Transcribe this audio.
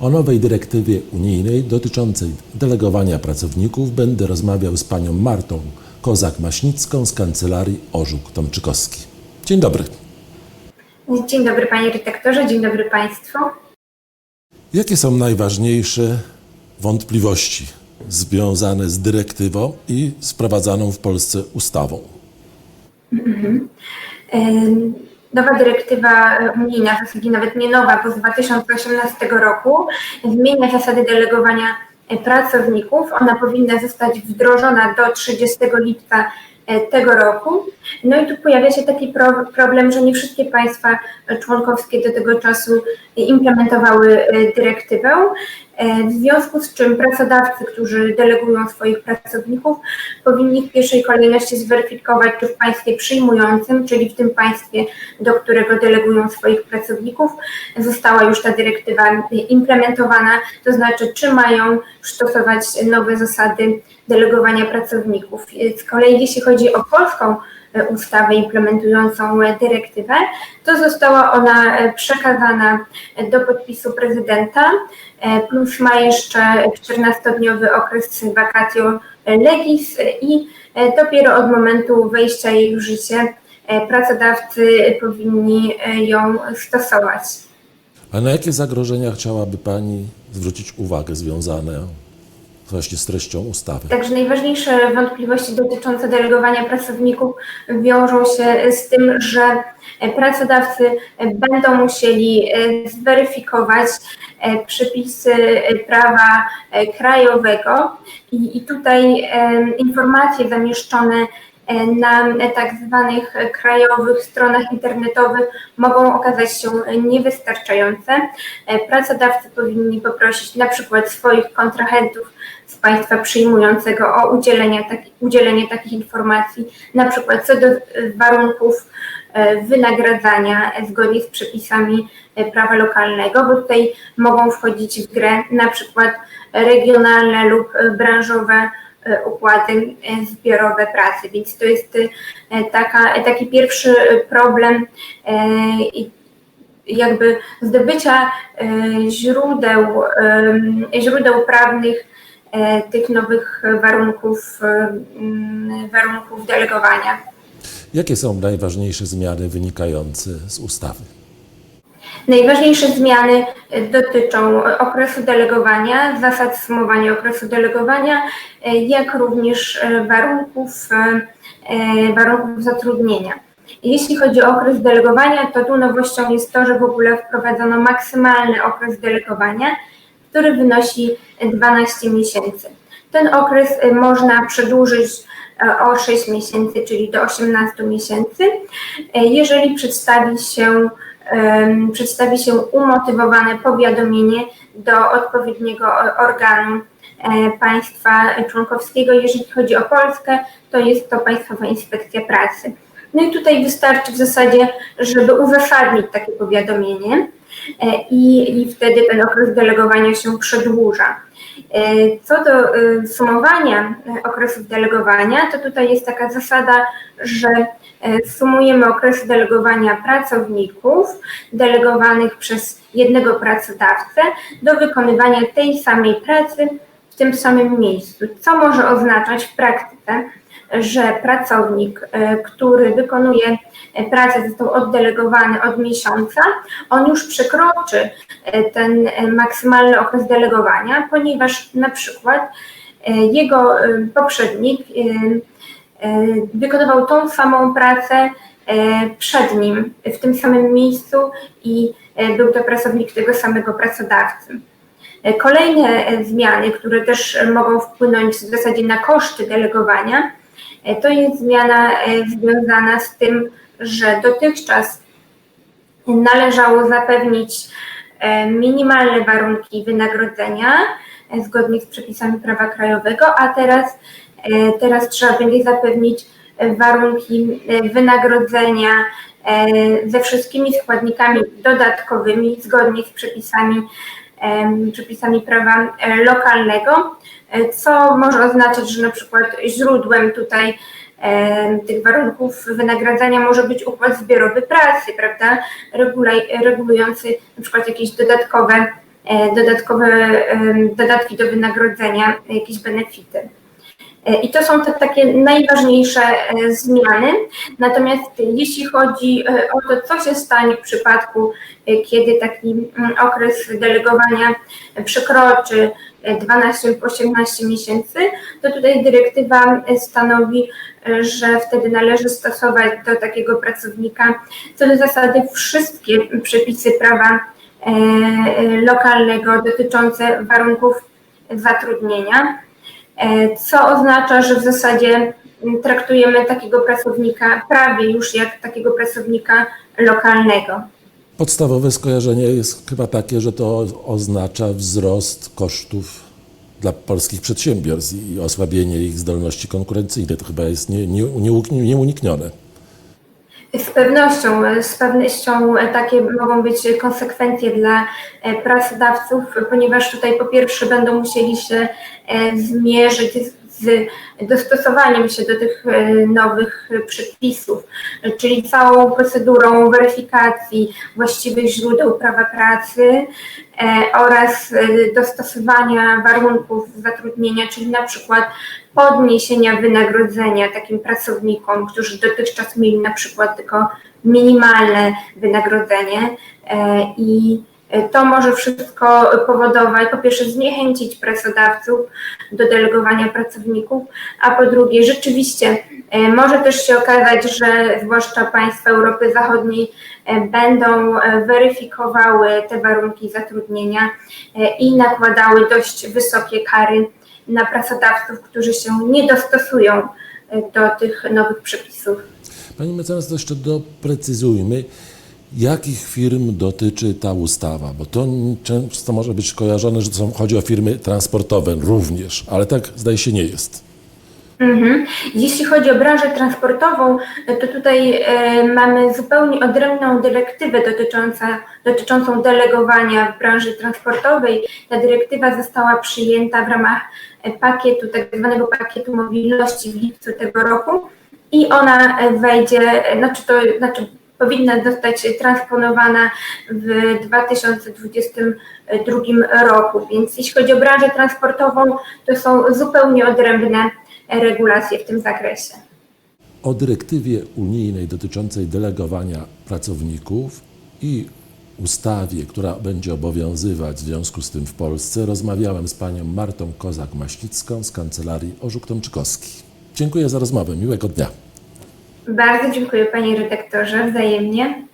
O nowej dyrektywie unijnej dotyczącej delegowania pracowników będę rozmawiał z panią Martą Kozak-Maśnicką z kancelarii Orzuk Tomczykowski. Dzień dobry. Dzień dobry panie redaktorze, dzień dobry państwu. Jakie są najważniejsze wątpliwości związane z dyrektywą i sprowadzaną w Polsce ustawą? Ym, Nowa dyrektywa unijna, w zasadzie nawet nie nowa, bo z 2018 roku zmienia zasady delegowania e, pracowników. Ona powinna zostać wdrożona do 30 lipca e, tego roku. No i tu pojawia się taki pro, problem, że nie wszystkie państwa członkowskie do tego czasu implementowały e, dyrektywę. E, W związku z czym pracodawcy, którzy delegują swoich pracowników, powinni w pierwszej kolejności zweryfikować, czy w państwie przyjmującym, czyli w tym państwie, do którego delegują swoich pracowników, została już ta dyrektywa implementowana, to znaczy, czy mają stosować nowe zasady delegowania pracowników. Z kolei, jeśli chodzi o polską e, ustawę implementującą e, dyrektywę, to została ona e, przekazana do podpisu prezydenta, e, plus ma jeszcze 14-dniowy okres vacatio legis i e, dopiero od momentu wejścia jej w życie e, pracodawcy powinni e, ją stosować. A na jakie zagrożenia chciałaby pani zwrócić uwagę związane właśnie z treścią ustawy? Także najważniejsze wątpliwości dotyczące delegowania pracowników wiążą się z tym, że pracodawcy będą musieli e, zweryfikować e, przepisy prawa e, krajowego i, i tutaj informacje zamieszczone na tak zwanych krajowych stronach internetowych mogą okazać się niewystarczające. E, Pracodawcy powinni poprosić na przykład swoich kontrahentów z państwa przyjmującego o udzielenie, taki, udzielenie takich informacji, na przykład co do e, warunków e, wynagradzania e, zgodnie z przepisami e, prawa lokalnego, bo tutaj mogą wchodzić w grę na przykład regionalne lub e, branżowe e, układy e, zbiorowe pracy, więc to jest e, taka, e, taki pierwszy problem e, jakby zdobycia e, źródeł, e, źródeł prawnych e, tych nowych warunków, e, mm, warunków delegowania. Jakie są najważniejsze zmiany wynikające z ustawy? Najważniejsze zmiany e, dotyczą okresu delegowania, zasad sumowania okresu delegowania, e, jak również e, warunków, e, warunków zatrudnienia. Jeśli chodzi o okres delegowania, to tu nowością jest to, że w ogóle wprowadzono maksymalny okres delegowania, który wynosi 12 miesięcy. Ten okres e, można przedłużyć e, o 6 miesięcy, czyli do 18 miesięcy, e, jeżeli przedstawi się przedstawi się umotywowane powiadomienie do odpowiedniego organu e, państwa członkowskiego. Jeżeli chodzi o Polskę, to jest to Państwowa Inspekcja Pracy. No i tutaj wystarczy w zasadzie, żeby uzasadnić takie powiadomienie e, i, i wtedy ten okres delegowania się przedłuża. E, Co do sumowania okresów delegowania, to tutaj jest taka zasada, że sumujemy okresy delegowania pracowników delegowanych przez jednego pracodawcę do wykonywania tej samej pracy w tym samym miejscu, co może oznaczać w praktyce, że pracownik, e, który wykonuje e, pracę, został oddelegowany od miesiąca, on już przekroczy e, ten e, maksymalny okres delegowania, ponieważ na przykład e, jego e, poprzednik e, e, wykonywał tą samą pracę e, przed nim w tym samym miejscu i e, był to pracownik tego samego pracodawcy. E, Kolejne e, zmiany, które też e, mogą wpłynąć w zasadzie na koszty delegowania, e, to jest zmiana e, związana z tym, że dotychczas należało zapewnić e, minimalne warunki wynagrodzenia e, zgodnie z przepisami prawa krajowego, a teraz, e, teraz trzeba będzie zapewnić e, warunki e, wynagrodzenia e, ze wszystkimi składnikami dodatkowymi zgodnie z przepisami przepisami prawa e, lokalnego, e, co może oznaczać, że na przykład źródłem tutaj tych warunków wynagradzania może być układ zbiorowy pracy, prawda, regulujący na przykład jakieś dodatkowe e, dodatkowe dodatki do wynagrodzenia, jakieś benefity. E, I to są te takie najważniejsze e, zmiany. Natomiast jeśli chodzi e, o to, co się stanie w przypadku, kiedy taki mm, okres delegowania przekroczy e, 12 lub 18 miesięcy, to tutaj dyrektywa stanowi, że wtedy należy stosować do takiego pracownika co do zasady wszystkie przepisy prawa lokalnego dotyczące warunków zatrudnienia co oznacza, że w zasadzie m, traktujemy takiego pracownika prawie już jak takiego pracownika lokalnego. Podstawowe skojarzenie jest chyba takie, że to oznacza wzrost kosztów dla polskich przedsiębiorstw i osłabienie ich zdolności konkurencyjnej. To chyba jest nie, nie, nieuk- nieuniknione. Z pewnością, z pewnością takie mogą być konsekwencje dla e, pracodawców, ponieważ tutaj po pierwsze będą musieli się e, zmierzyć z dostosowaniem się do tych e, nowych przepisów, czyli całą procedurą weryfikacji właściwych źródeł prawa pracy e, oraz e, dostosowania warunków zatrudnienia, czyli na przykład podniesienia wynagrodzenia takim pracownikom, którzy dotychczas mieli na przykład tylko minimalne wynagrodzenie i to może wszystko powodować, po pierwsze zniechęcić pracodawców do delegowania pracowników, a po drugie rzeczywiście e, może też się okazać, że zwłaszcza państwa Europy Zachodniej e, będą weryfikowały te warunki zatrudnienia i nakładały dość wysokie kary na pracodawców, którzy się nie dostosują do tych nowych przepisów. Pani mecenas, to jeszcze doprecyzujmy, jakich firm dotyczy ta ustawa, bo to często może być kojarzone, że są, chodzi o firmy transportowe również, ale tak zdaje się nie jest. Mhm. Jeśli chodzi o branżę transportową, to tutaj e, mamy zupełnie odrębną dyrektywę dotyczącą delegowania w branży transportowej. Ta dyrektywa została przyjęta w ramach pakietu, tak zwanego pakietu mobilności w lipcu tego roku i ona wejdzie, e, znaczy to znaczy powinna zostać transponowana w 2022 roku. Więc jeśli chodzi o branżę transportową, to są zupełnie odrębne regulacje w tym zakresie. O dyrektywie unijnej dotyczącej delegowania pracowników i ustawie, która będzie obowiązywać w związku z tym w Polsce, rozmawiałem z panią Martą Kozak-Maślicką z kancelarii Orzuk Tomczykowski. Dziękuję za rozmowę. Miłego dnia. Bardzo dziękuję panie redaktorze, wzajemnie.